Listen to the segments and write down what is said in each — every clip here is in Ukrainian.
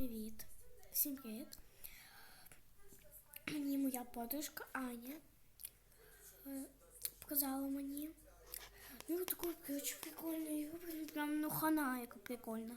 Привіт. Всім привіт. Мені моя подружка Аня е, показала мені. Ну, таку коротше, прикольну ігру, прям ну хана, яка прикольна.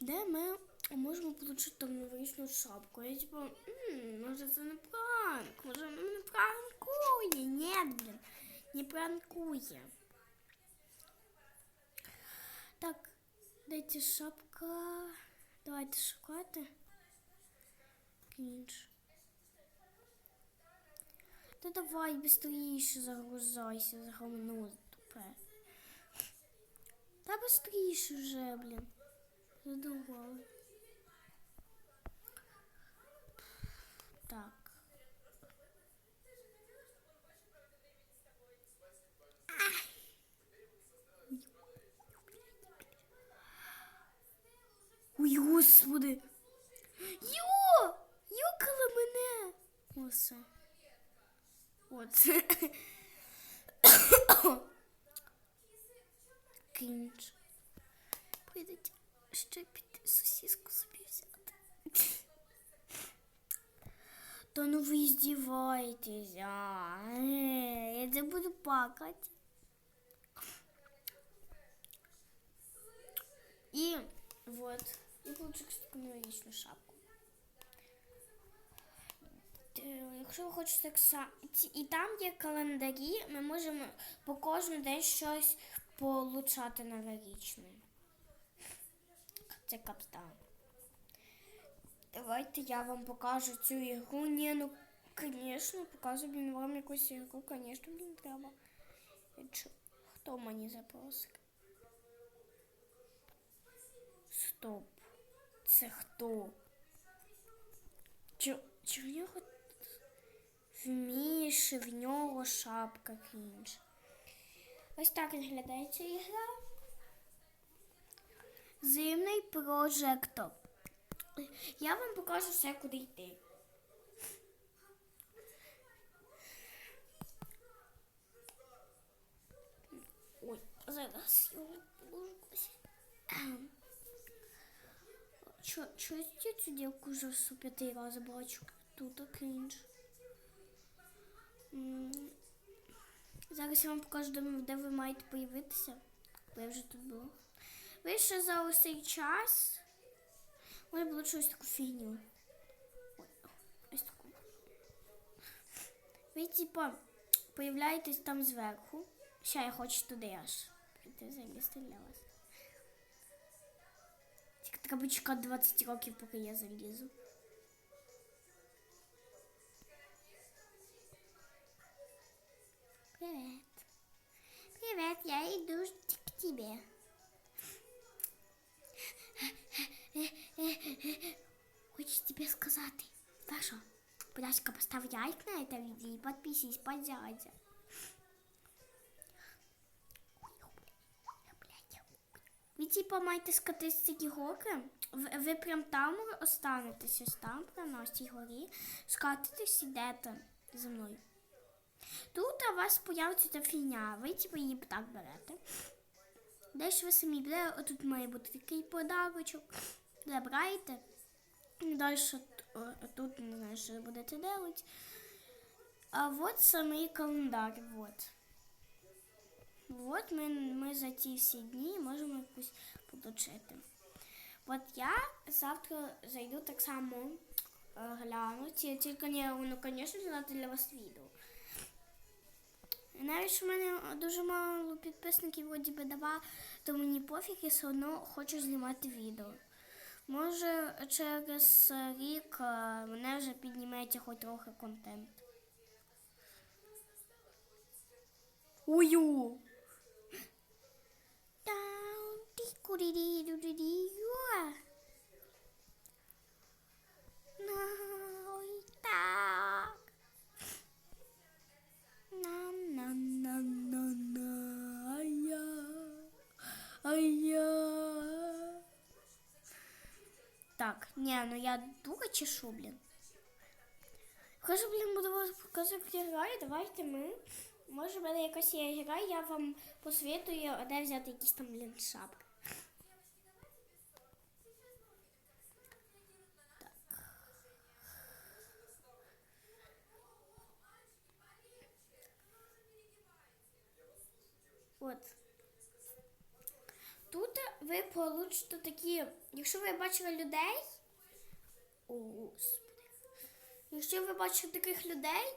Де ми можемо отримати там новорічну шапку. Я типу, «М, може це не пранк, може мене пранкує. Ні, блін, не пранкує. Так, дайте шапка. Давайте шукати. Крінж. Та давай быстріше загрузайся, загомну тупе. Та быстріше вже, блін. Задоволен. Оце. Крінж. Прийдеться ще піти сосиску собі взяти. Та ну ви здіваєтеся. Е, Я це буду плакати. І вот. Я получу таку новорічну шапку. Е, Якщо ви хочете. І там є календарі, ми можемо по кожен день щось получати новорічне. Це капстан. Давайте я вам покажу цю ігру. Ні, ну, звісно, показую блін, вам якусь ігру, звісно, блін, треба. Хто мені запросить? Стоп. Це хто? Чи в нього в нього шапка крінж? Ось так виглядає ця ігра. Зимний прожектор. Я вам покажу все, куди йти. Ой, зараз його положусь. Чо, чогось я цю дівку вже в п'ятий раз бачу. Тут крінж. М, Зараз я вам покажу, де, ви маєте появитися. Бо вже тут була. Ви ще за ось цей час. Може було щось таку фігню. Ось таку. Ви, типа, появляєтесь там зверху. Ще я хочу туди аж. Прийти залізти для вас. Тільки треба чекати 20 років, поки я залізу. Привет. Привет, я иду к тебе. Хочу тебе сказать. Хорошо. Будь ласка, поставь лайк на это видео и подпишись под дядя. Ви типа маєте з цієї ви, ви прям там останетесь, там, прям на цій горі, скатитесь, ідете за мною. Тут у вас появиться ця фігня, ви типу її так берете. Далі ви самі берете, тут має бути такий подарочок, забираєте. Далі тут не знаю, що будете робити. А от самий календар. Вот. Вот ми, ми за ті всі дні можемо якусь оточити. От я завтра зайду так само е, гляну, тільки не, ну, звісно, для вас відео. Навіть що в мене дуже мало підписників вроді би дава, то мені пофіг, я все одно хочу знімати відео. Може, через рік е, мене вже підніметься хоч трохи контент. Ую! так. Не, ну я духа чешу, блін. Хоже, блін, буду вас показывать показувати граю. Давайте мы, Може, это мене якась є гра, я вам посоветую, посвітую, де взяти якісь там, блин, шапки. Вот. Тут ви получите такі, якщо ви бачили людей, о, господи. Якщо ви бачите таких людей,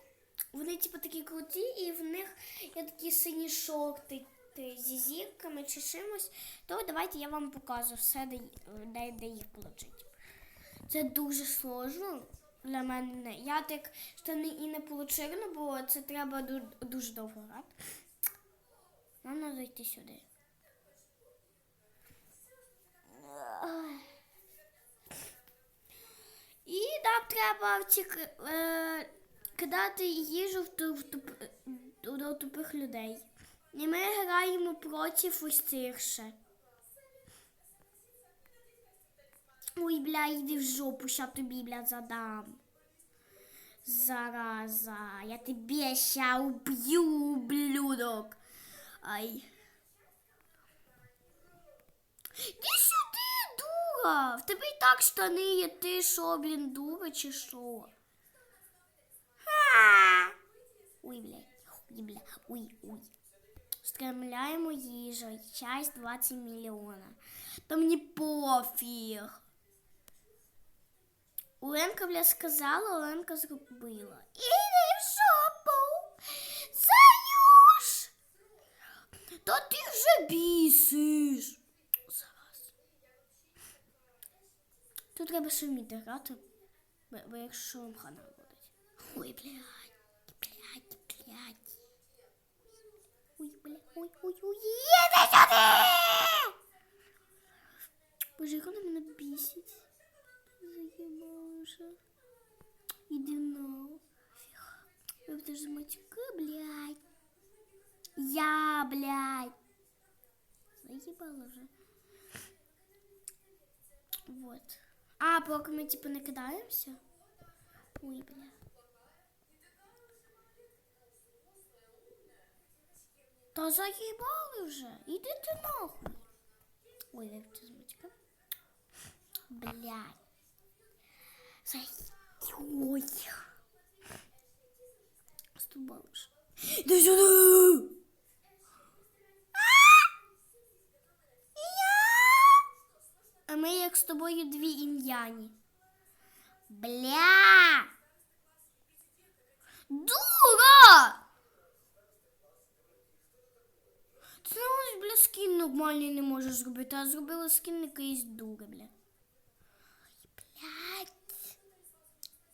вони типу такі круті, і в них є такі сині шорти зі зірками чи чимось, то давайте я вам покажу все, де, де, їх отримати. Це дуже сложно для мене. Я так штани і не отримала, бо це треба ду- дуже довго грати. Нам треба йти сюди. І нам треба е, кидати їжу в ту, в туп, до, тупих людей. І ми граємо проти ось. Ой, бля, йди в жопу, ща тобі, бля, задам. Зараза, я тебе ща уб'ю, ублюдок. Ай. Іди сюди, дура! В тебе і так штани є, ти що, блін, дура чи що? Ой, блядь, ой, ой, ой. Стремляємо їжу, часть 20 мільйона. Та мені пофіг. Оленка, бля, сказала, Оленка зробила. Іди в жопу, Заюш! Та ти вже бісиш. Тут треба ще вміти грати, бо, бо якщо вам хана буде. Ой, блядь, блядь, блядь. Ой, бля, ой, ой, ой, їде сюди! Боже, як вона мене бісить. Заїбала вже. Іди на. Ви будеш матюки, блядь. Я, блядь. Заїбала вже. Вот. А, поки ми типу не кидаємося. Ой, бля. Та заїбали вже. Іди ти нахуй. Ой, вивчи з матюка. Блядь. Ой. Стубала вже. Іди Ми як з тобою дві ім'яні. Бля! Дура! Ти ось, бля, скін нормальний не можеш зробити, а зробила скін якийсь дура, бля. Блядь.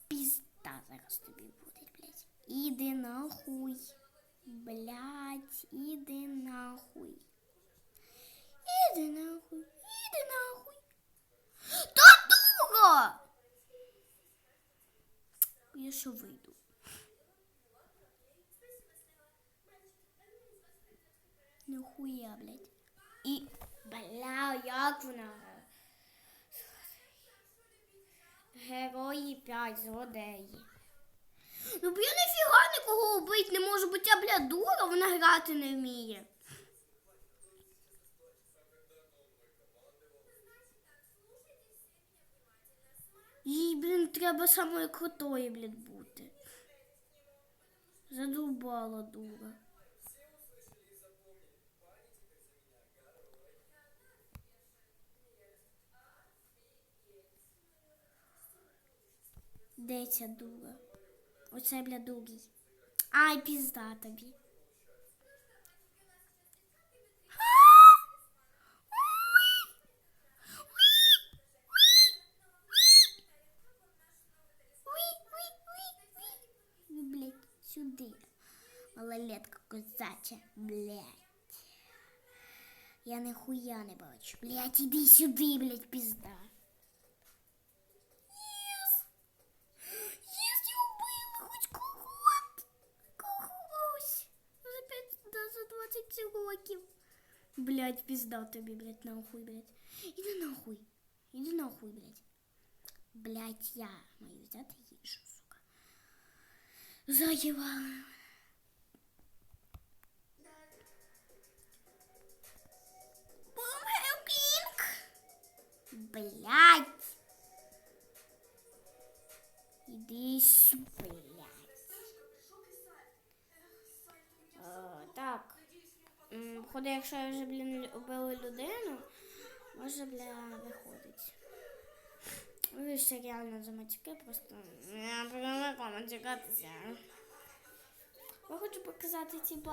Пізда зараз тобі буде, блядь. Іди нахуй. Блядь, іди нахуй. Іди нахуй, іди нахуй. Та! Я ще вийду. Нахуя, блядь. І, бля, як вона? Герої 5 злодеї. Ну, бо я ніфіга нікого вбити не можу, бо ця, бля, дура, вона грати не вміє. Їй, блін, треба самою крутою, блін, бути. Задубала дура. Де ця дура? Оце, бля, другий. Ай, пізда тобі. Малолетка козача, блядь. Я нихуя не бачу. Блядь, іди сюди, блядь, пізда. Єс! Єс, я убила хоч когось! Когось! За п'ять, да, за 20 років. Блядь, пізда тобі, блядь, нахуй, блядь. Іди нахуй. Іди нахуй, блядь. Блядь, я маю взяти їжу, сука. Заєвала. Походу, якщо я вже, блін, убила людину, може, бля, виходить. Ви ж реально за матюки, просто я привикла матюкатися. Я хочу показати, типу,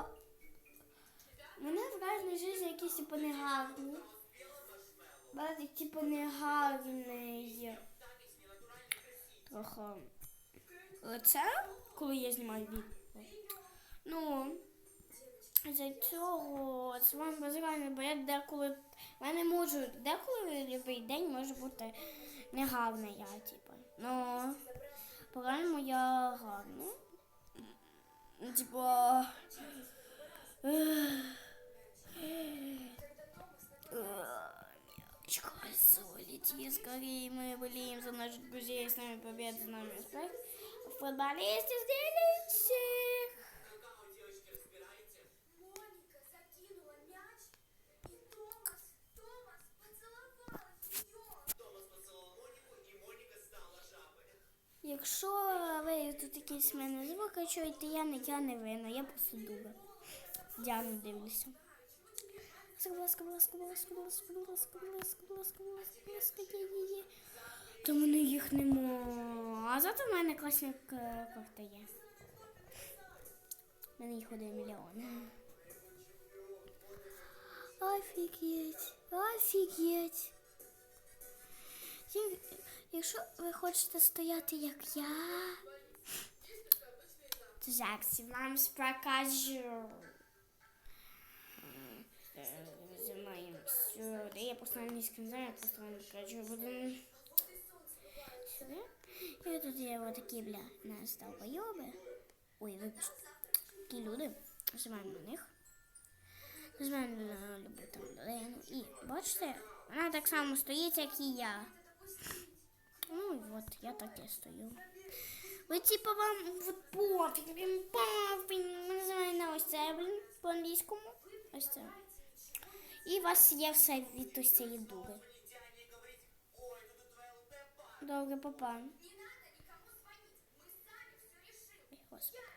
мене в кожній житті якісь, типу, негарні. Бачите, типу, негарний. Трохи лице, коли я знімаю відео. Ну, за цього з вами базарами, бо я деколи. В мене можу, деколи любий день може бути не гарний я, типу. Ну, по-реальному я гарна. Ну, Типу. Мячка солите, скорее мы болеем за наших друзей, с нами победа, с нами успех. Футболисты сделают всех. Якщо ви тут якісь мене звуки чуєте, я не, я не винна, я просто дура. Діану дивлюся. Будь ласка, будь ласка, будь ласка, будь ласка, будь ласка, будь ласка, будь ласка, будь ласка, будь ласка, є, є, є. То мене їх нема. А зато в мене класні к- є. У мене їх один мільйон. Офігеть, офігеть. Якщо ви хочете стояти як я, то зараз вам покажу. Знімаємо сюди. Я просто англійським знаю, я просто вам покажу. Буду сюди. І тут є вот такі, бля, нас долбойоби. Ой, вибачте. Такі люди. Нажимаємо на них. Нажимаємо на любу там людину. І бачите, вона так само стоїть, як і я. Ну и вот, я так и стою. Вы типа вам вот пофиг, блин, пофиг, називаємо ось це, блін, по-англійському. Ось це. І вас є все від ось цієї дури. Добре, папа. Господи.